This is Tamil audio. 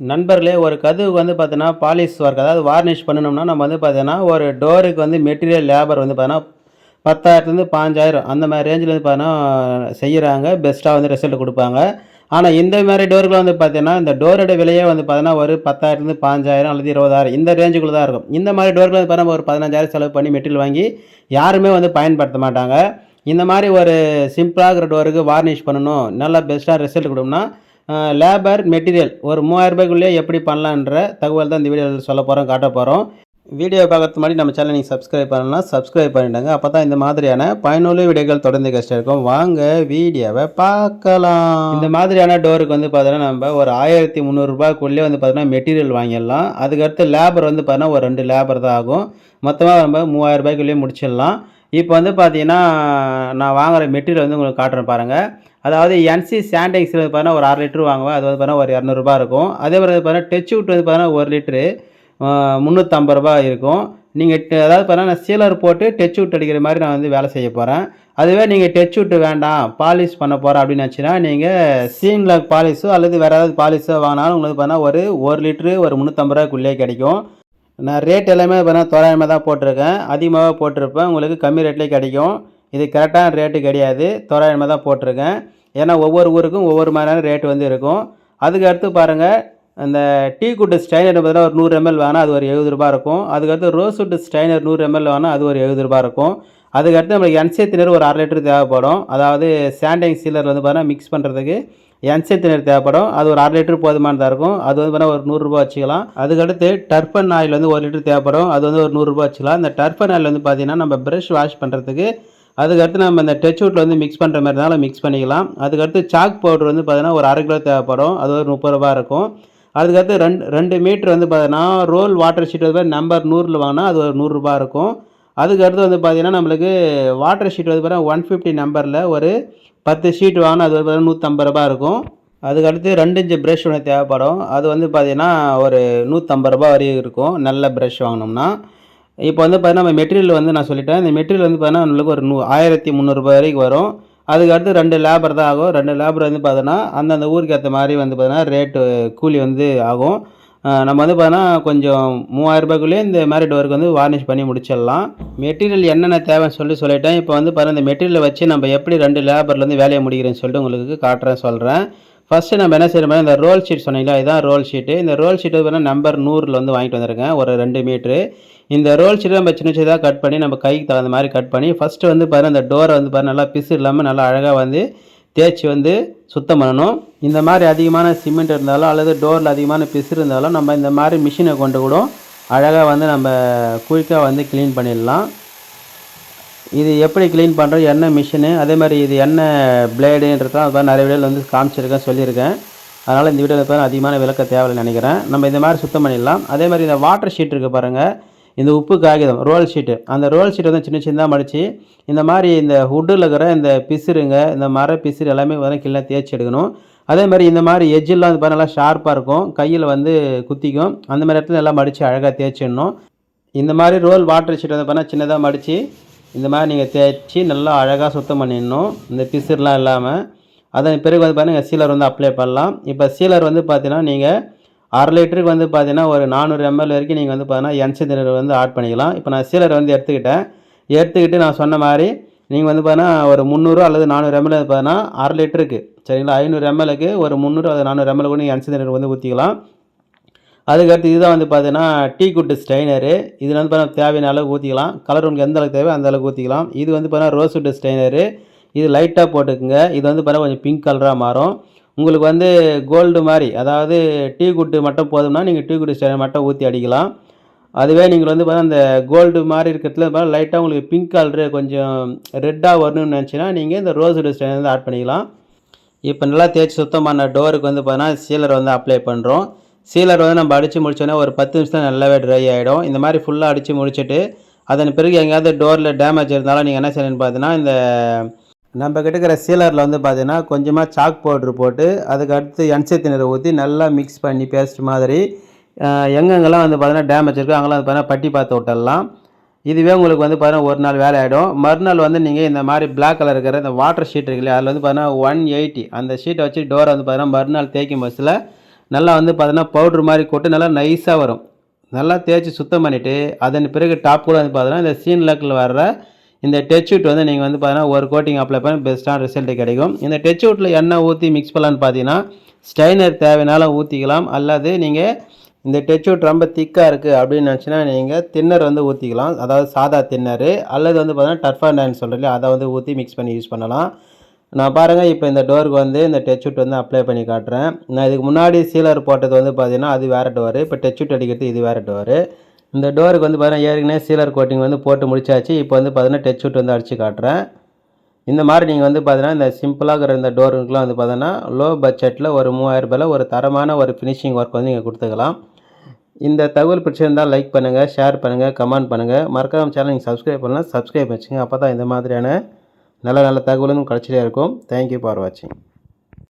நண்பர்களே ஒரு கதவுக்கு வந்து பார்த்தீங்கன்னா பாலிஷ் ஒர்க் அதாவது வார்னிஷ் பண்ணணும்னா நம்ம வந்து பார்த்தீங்கன்னா ஒரு டோருக்கு வந்து மெட்டீரியல் லேபர் வந்து பார்த்தீங்கன்னா பத்தாயிரத்துலேருந்து பாஞ்சாயிரம் அந்த மாதிரி ரேஞ்சில் வந்து பார்த்தீங்கன்னா செய்கிறாங்க பெஸ்ட்டாக வந்து ரிசல்ட் கொடுப்பாங்க. ஆனால் இந்த மாதிரி டோருக்குலாம் வந்து பார்த்தீங்கன்னா இந்த டோரோட விலையே வந்து பார்த்தீங்கன்னா ஒரு பத்தாயிரத்துலேருந்து பாஞ்சாயிரம் அல்லது இருபதாயிரம் இந்த ரேஞ்சுக்குள்ள தான் இருக்கும். இந்த மாதிரி டோருக்கு வந்து பார்த்தீங்கன்னா ஒரு பதினஞ்சாயிரம் செலவு பண்ணி மெட்டீரியல் வாங்கி யாருமே வந்து பயன்படுத்த மாட்டாங்க. இந்த மாதிரி ஒரு சிம்பிளாக இருக்கிற டோருக்கு வார்னிஷ் பண்ணணும் நல்லா பெஸ்ட்டாக ரிசல்ட் கொடுக்கணும்னா லேபர் மெட்டீரியல் ஒரு மூவாயிரரூபாய்க்குள்ளேயே எப்படி பண்ணலான்ற தகவல் தான் இந்த வீடியோவில் சொல்ல போகிறோம் காட்ட போகிறோம் வீடியோ பார்க்கறது முன்னாடி நம்ம சேனல் நீங்கள் சப்ஸ்கிரைப் பண்ணலாம் சப்ஸ்கிரைப் பண்ணிவிடுங்க அப்போ தான் இந்த மாதிரியான பயனுள்ள வீடியோக்கள் தொடர்ந்து கஷ்டம் இருக்கும் வாங்க வீடியோவை பார்க்கலாம். இந்த மாதிரியான டோருக்கு வந்து பார்த்தீங்கன்னா நம்ம ஒரு ஆயிரத்தி முந்நூறுரூபாக்குள்ளே வந்து பார்த்தீங்கன்னா மெட்டீரியல் வாங்கிடலாம். அதுக்கடுத்து லேபர் வந்து பார்த்தீங்கன்னா ஒரு ரெண்டு லேபர் தான் ஆகும். மொத்தமாக நம்ம மூவாயிரரூபாய்க்குள்ளேயே முடிச்சிடலாம். இப்போ வந்து பார்த்தீங்கன்னா நான் வாங்குற மெட்டீரியல் வந்து உங்களுக்கு காட்டுறேன் பாருங்கள் அதாவது என்சி சாண்டெக்ஸில் வந்து பார்த்தீங்கன்னா ஒரு அரை லிட்டர் வாங்குவேன். அது வந்து பார்த்தீங்கன்னா ஒரு இரநூறுபா இருக்கும். அதே மாதிரி பார்த்தீங்கன்னா டச் விட்டு வந்து பார்த்தீங்கன்னா ஒரு லிட்ரு முந்நூற்றம்பது ரூபா இருக்கும். நீங்கள் அதாவது பார்த்தீங்கன்னா நான் சீலர் போட்டு டச் விட்டு அடிக்கிற மாதிரி நான் வந்து வேலை செய்ய போகிறேன் அதுவே நீங்கள் டச் விட்டு வேண்டாம் பாலிஷ் பண்ண போகிறேன் அப்படின்னு நினச்சின்னா நீங்கள் சீனில் பாலிஷோ அல்லது வேறு ஏதாவது பாலிஷோ வாங்கினாலும் உங்களுக்கு பார்த்தீங்கன்னா ஒரு ஒரு லிட்ரு ஒரு முந்நூற்றம்பது ரூபாய்க்குள்ளே கிடைக்கும். நான் ரேட் எல்லாமே பார்த்தீங்கன்னா தோராயமாக தான் போட்டிருக்கேன். அதிகமாக போட்டிருப்பேன். உங்களுக்கு கம்மி ரேட்லேயே கிடைக்கும். இது கரெக்டான ரேட்டு கிடையாது. தோராயமாக தான் போட்டிருக்கேன். ஏன்னா ஒவ்வொரு ஊருக்கும் ஒவ்வொரு மாதிரியான ரேட் வந்து இருக்கும். அதுக்கு அடுத்து பாருங்கள் அந்த டீ குட்டு ஸ்டைனர் பார்த்தீங்கன்னா ஒரு நூறு எம்எல் வேணால் அது ஒரு எழுபது ரூபா இருக்கும். அதுக்கடுத்து ரோஸ் உட்டு ஸ்டைனர் நூறு எம்எல் வேணால் அது ஒரு எழுபது ரூபா இருக்கும். அதுக்கடுத்து நம்மளுக்கு என்சேத்தினர் ஒரு அரை லிட்டர் தேவைப்படும். அதாவது சாண்டைங் சீலர் வந்து பார்த்தீங்கன்னா மிக்ஸ் பண்ணுறதுக்கு என்சேத்தினர் தேவைப்படும். அது ஒரு அரை லிட்டர் போதுமானதாக இருக்கும். அது வந்து பார்த்தீங்கன்னா ஒரு நூறுரூபா வச்சுக்கலாம். அதுக்கடுத்து டர்பன் ஆயில் வந்து ஒரு லிட்டர் தேவைப்படும். அது வந்து ஒரு நூறுரூபா வச்சுக்கலாம். இந்த டர்பன் ஆயில் வந்து பார்த்தீங்கன்னா நம்ம ப்ரஷ் வாஷ் பண்ணுறதுக்கு அதுக்கடுத்து நம்ம இந்த டச் வுட்டில் வந்து மிக்ஸ் பண்ணுற மாதிரி இருந்தாலும் மிக்ஸ் பண்ணிக்கலாம். அதுக்கடுத்து சாக் பவுடர் வந்து பார்த்தீங்கன்னா ஒரு அரை கிலோ தேவைப்படும். அது ஒரு முப்பது ரூபா இருக்கும். அதுக்கடுத்து ரெண்டு ரெண்டு மீட்ரு வந்து பார்த்தீங்கன்னா ரோல் வாட்டர் ஷீட் வந்து நம்பர் நூறில் வாங்கினா அது ஒரு நூறுரூபா இருக்கும். அதுக்கடுத்து வந்து பார்த்தீங்கன்னா நம்மளுக்கு வாட்டர் ஷீட் வந்து பார்த்தீங்கன்னா ஒன் ஃபிஃப்டி நம்பரில் ஒரு பத்து ஷீட் வாங்கினா அது வந்து பார்த்தீங்கன்னா நூற்றம்பது ரூபா இருக்கும். அதுக்கடுத்து ரெண்டு இன்ச்சு ப்ரஷ் ஒன்று தேவைப்படும். அது வந்து பார்த்தீங்கன்னா ஒரு நூற்றம்பது ரூபா வரையும் இருக்கும். நல்ல ப்ரஷ் வாங்கினோம்னா இப்போ வந்து பார்த்தீங்கன்னா நம்ம மெட்டீரியல் வந்து நான் சொல்லிட்டேன். இந்த மெட்டீரியல் வந்து பார்த்தீங்கன்னா நம்மளுக்கு ஒரு நூ ஆயிரத்தி முந்நூறுபா வரைக்கும் வரும். அதுக்கடுத்து ரெண்டு லேபர் தான் ஆகும். ரெண்டு லேபர் வந்து பார்த்தோன்னா அந்தந்த ஊருக்கு ஏற்ற மாதிரி வந்து பார்த்தீங்கன்னா ரேட்டு கூலி வந்து ஆகும். நம்ம வந்து பார்த்தோன்னா கொஞ்சம் மூவாயிரரூபாய்க்குள்ளேயே இந்த மாதிரி டோருக்கு வந்து வார்னிஷ் பண்ணி முடிச்சிடலாம். மெட்டீரியல் என்னென்ன தேவைன்னு சொல்லி சொல்லிட்டேன். இப்போ வந்து பாருங்கள் இந்த மெட்டீரியலை வச்சு நம்ம எப்படி ரெண்டு லேபர்லேருந்து வேலையை முடிக்கிறேன்னு சொல்லிட்டு உங்களுக்கு காட்டுறேன் சொல்கிறேன் ஃபஸ்ட்டு நம்ம என்ன செய்யணும் இந்த ரோல் ஷீட் சொன்னீங்களா இதுதான் ரோல் ஷீட்டு இந்த ரோல் ஷீட்டு வந்து நம்பர் நூறில் வந்து வாங்கிட்டு வந்திருக்கேன் ஒரு ரெண்டு மீட்ரு இந்த ரோல் ஷீட்டை நம்ம சின்ன சின்னதாக கட் பண்ணி நம்ம கைக்கு தகுந்த மாதிரி கட் பண்ணி ஃபஸ்ட்டு வந்து பாருங்கள் இந்த டோரை வந்து பாருங்கள் நல்லா பிசு இல்லாமல் நல்லா அழகாக வந்து தேய்ச்சி வந்து சுத்தம் பண்ணணும். இந்த மாதிரி அதிகமான சிமெண்ட் இருந்தாலும் அல்லது டோரில் அதிகமான பிசு இருந்தாலும் நம்ம இந்த மாதிரி மிஷினை கொண்டு கூட அழகாக வந்து நம்ம குயிக்காக வந்து க்ளீன் பண்ணிடலாம். இது எப்படி க்ளீன் பண்ணுறோம் என்ன மிஷினு அதே மாதிரி இது என்ன பிளேடுன்றதுலாம் அது நிறைய வீடியோவில் வந்து காமிச்சிருக்கேன் சொல்லியிருக்கேன். அதனால் இந்த வீடியோவில் இப்போ அதிகமான விளக்க தேவையில்லைன்னு நினைக்கிறேன். நம்ம இந்த மாதிரி சுத்தம் பண்ணிடலாம். அதே மாதிரி இந்த வாட்டர் ஷீட் இருக்குது பாருங்கள் இந்த உப்பு காகிதம் ரோல் ஷீட்டு அந்த ரோல் ஷீட் வந்து சின்ன சின்னதாக மடித்து இந்த மாதிரி இந்த ஹுட்டில் இருக்கிற இந்த பிசுருங்க இந்த மர பிசுறு எல்லாமே வந்து கீழே தேய்ச்சி எடுக்கணும். அதே மாதிரி இந்த மாதிரி எஜ்ஜெல்லாம் வந்து நல்லா ஷார்ப்பாக இருக்கும். கையில் வந்து குத்திக்கும். அந்த மாதிரி இடத்துல எல்லாம் மடித்து அழகாக தேய்ச்சிடணும் இந்த மாதிரி ரோல் வாட்டர் ஷீட் வந்து பார்த்தா சின்னதாக மடித்து இந்த மாதிரி நீங்கள் தேய்ச்சி நல்லா அழகாக சுத்தம் பண்ணிடணும். இந்த பிசுர்லாம் இல்லாமல் அதன் பிறகு வந்து பாருங்கள் சீலர் வந்து அப்ளை பண்ணலாம். இப்போ சீலர் வந்து பார்த்தீங்கன்னா நீங்கள் அரை லிட்டருக்கு வந்து பார்த்தீங்கன்னா ஒரு நானூறு எம்எல் வரைக்கும் நீங்கள் வந்து பார்த்தீங்கன்னா என்சிதர் வந்து ஆட் பண்ணிக்கலாம். இப்போ நான் சீலர் வந்து எடுத்துக்கிட்டேன். எடுத்துக்கிட்டு நான் சொன்ன மாதிரி நீங்கள் வந்து பார்த்தீங்கன்னா ஒரு முந்நூறு அல்லது நானூறு எம்எல் பார்த்தீங்கன்னா அரை லிட்டருக்கு சரிங்களா? ஐநூறு எம்எல்க்கு ஒரு முந்நூறு அல்லது நானூறு எம்எல் கூட நீங்கள் என்சிதர் வந்து ஊற்றிக்கலாம் அதுக்கடுத்து இதுதான் வந்து பார்த்தீங்கன்னா டீ குட்டு ஸ்ட்ரைனரு இது வந்து பார்த்தீங்கன்னா தேவையான அளவுக்கு ஊற்றிக்கலாம் கலர் உங்களுக்கு எந்த அளவுக்கு தேவை அந்த அளவுக்கு ஊற்றிக்கலாம் இது வந்து பார்த்தீங்கன்னா ரோஸ் உட்டு ஸ்ட்ரைனரு இது லைட்டாக போட்டுக்குங்க. இது வந்து பார்த்தீங்கன்னா கொஞ்சம் பிங்க் கலராக மாறும். உங்களுக்கு வந்து கோல்டு மாதிரி அதாவது டீ குட்டு மட்டும் போதும்னா நீங்கள் டீ குட்டு ஸ்ட்ரைனர் மட்டும் ஊற்றி அடிக்கலாம். அதுவே நீங்கள் வந்து பார்த்தா அந்த கோல்டு மாதிரி இருக்கிறதுல பார்த்தா லைட்டாக உங்களுக்கு பிங்க் கலரு கொஞ்சம் ரெட்டாக வரணும்னு நினச்சின்னா நீங்கள் இந்த ரோஸ் வுட் வந்து ஆட் பண்ணிக்கலாம். இப்போ நல்லா தேய்ச்சி சுத்தமான டோருக்கு வந்து பார்த்தீங்கன்னா சீலர் வந்து அப்ளை பண்ணுறோம் சீலர் வந்து நம்ம அடித்து முடிச்சோன்னே ஒரு பத்து நிமிஷத்தில் நல்லாவே ட்ரை ஆகிடும் இந்த மாதிரி ஃபுல்லாக அடித்து முடிச்சுட்டு அதன் பிறகு எங்கேயாவது டோரில் டேமேஜ் இருந்தாலும் நீங்கள் என்ன செய்யணும்னு பார்த்தீங்கன்னா இந்த நம்ம கிட்ட இருக்கிற சீலரில் வந்து பார்த்தீங்கன்னா கொஞ்சமாக சாக் பவுட்ரு போட்டு அதுக்கு அடுத்து என்சத்தினரை ஊற்றி நல்லா மிக்ஸ் பண்ணி பேஸ்ட் மாதிரி எங்கெங்கெல்லாம் வந்து பார்த்தீங்கன்னா டேமேஜ் இருக்கோ அங்கெல்லாம் வந்து பார்த்தீங்கன்னா பட்டி பார்த்து விட்டுடலாம். இதுவே உங்களுக்கு வந்து பார்த்தீங்கன்னா ஒரு நாள் வேலை ஆகிடும் மறுநாள் வந்து நீங்கள் இந்த மாதிரி பிளாக் கலர் இருக்கிற இந்த வாட்டர் ஷீட் இருக்கு இல்லையா அதில் வந்து பார்த்தீங்கன்னா ஒன் எயிட்டி அந்த ஷீட்டை வச்சு டோரை வந்து பார்த்தீங்கன்னா மறுநாள் தேய்க்கும் பஸ்ஸில் நல்லா வந்து பார்த்தீங்கன்னா பவுட்ரு மாதிரி கொட்டு நல்லா நைஸாக வரும். நல்லா தேய்ச்சி சுத்தம் பண்ணிவிட்டு அதன் பிறகு டாப் கூட வந்து பார்த்தீங்கன்னா இந்த சீன் லக்கில் வர்ற இந்த டெச்சூட் வந்து நீங்கள் வந்து பார்த்தீங்கன்னா ஒரு கோட்டிங் அப்ளை பண்ணி பெஸ்ட்டான ரிசல்ட் கிடைக்கும். இந்த டெச்வுட்டில் எண்ணெய் ஊற்றி மிக்ஸ் பண்ணலான்னு பார்த்தீங்கன்னா ஸ்டைனர் தேவைனாலும் ஊற்றிக்கலாம் அல்லது நீங்கள் இந்த டெச்சூட் ரொம்ப திக்காக இருக்குது அப்படின்னு நினச்சின்னா நீங்கள் தின்னர் வந்து ஊற்றிக்கலாம் அதாவது சாதா தின்னர் அல்லது வந்து பார்த்தீங்கன்னா டர்ஃபாண்டான்னு சொல்கிறீங்க அதை வந்து ஊற்றி மிக்ஸ் பண்ணி யூஸ் பண்ணலாம். நான் பாருங்கள் இப்போ இந்த டோருக்கு வந்து இந்த டெச்சூட் வந்து அப்ளை பண்ணி காட்டுறேன். நான் இதுக்கு முன்னாடி சீலர் போட்டது வந்து பார்த்தீங்கன்னா அது வேறு டோரு இப்போ டெச்சூட் அடிக்கிறது இது வேறு டோரு இந்த டோருக்கு வந்து பார்த்தீங்கன்னா ஏற்கனவே சீலர் கோட்டிங் வந்து போட்டு முடிச்சாச்சு. இப்போ வந்து பார்த்தீங்கன்னா ஷூட் வந்து அடித்து காட்டுறேன். இந்த மாதிரி நீங்கள் வந்து பார்த்தீங்கன்னா இந்த சிம்பிளாக இருக்கிற இந்த டோருக்குலாம் வந்து பார்த்தீங்கன்னா லோ பட்ஜெட்டில் ஒரு மூவாயிரரூபாயில் ஒரு தரமான ஒரு ஃபினிஷிங் ஒர்க் வந்து நீங்கள் கொடுத்துக்கலாம். இந்த தகவல் பிடிச்சிருந்தால் லைக் பண்ணுங்கள் ஷேர் பண்ணுங்கள் கமெண்ட் பண்ணுங்கள் மறக்காம சேனல் நீங்கள் சப்ஸ்கிரைப் பண்ணலாம் சப்ஸ்கிரைப் வச்சுங்க அப்போ தான் இந்த மாதிரியான நல்ல நல்ல தகவலும் கிடச்சிட்டே இருக்கும். தேங்க்யூ ஃபார் வாட்சிங்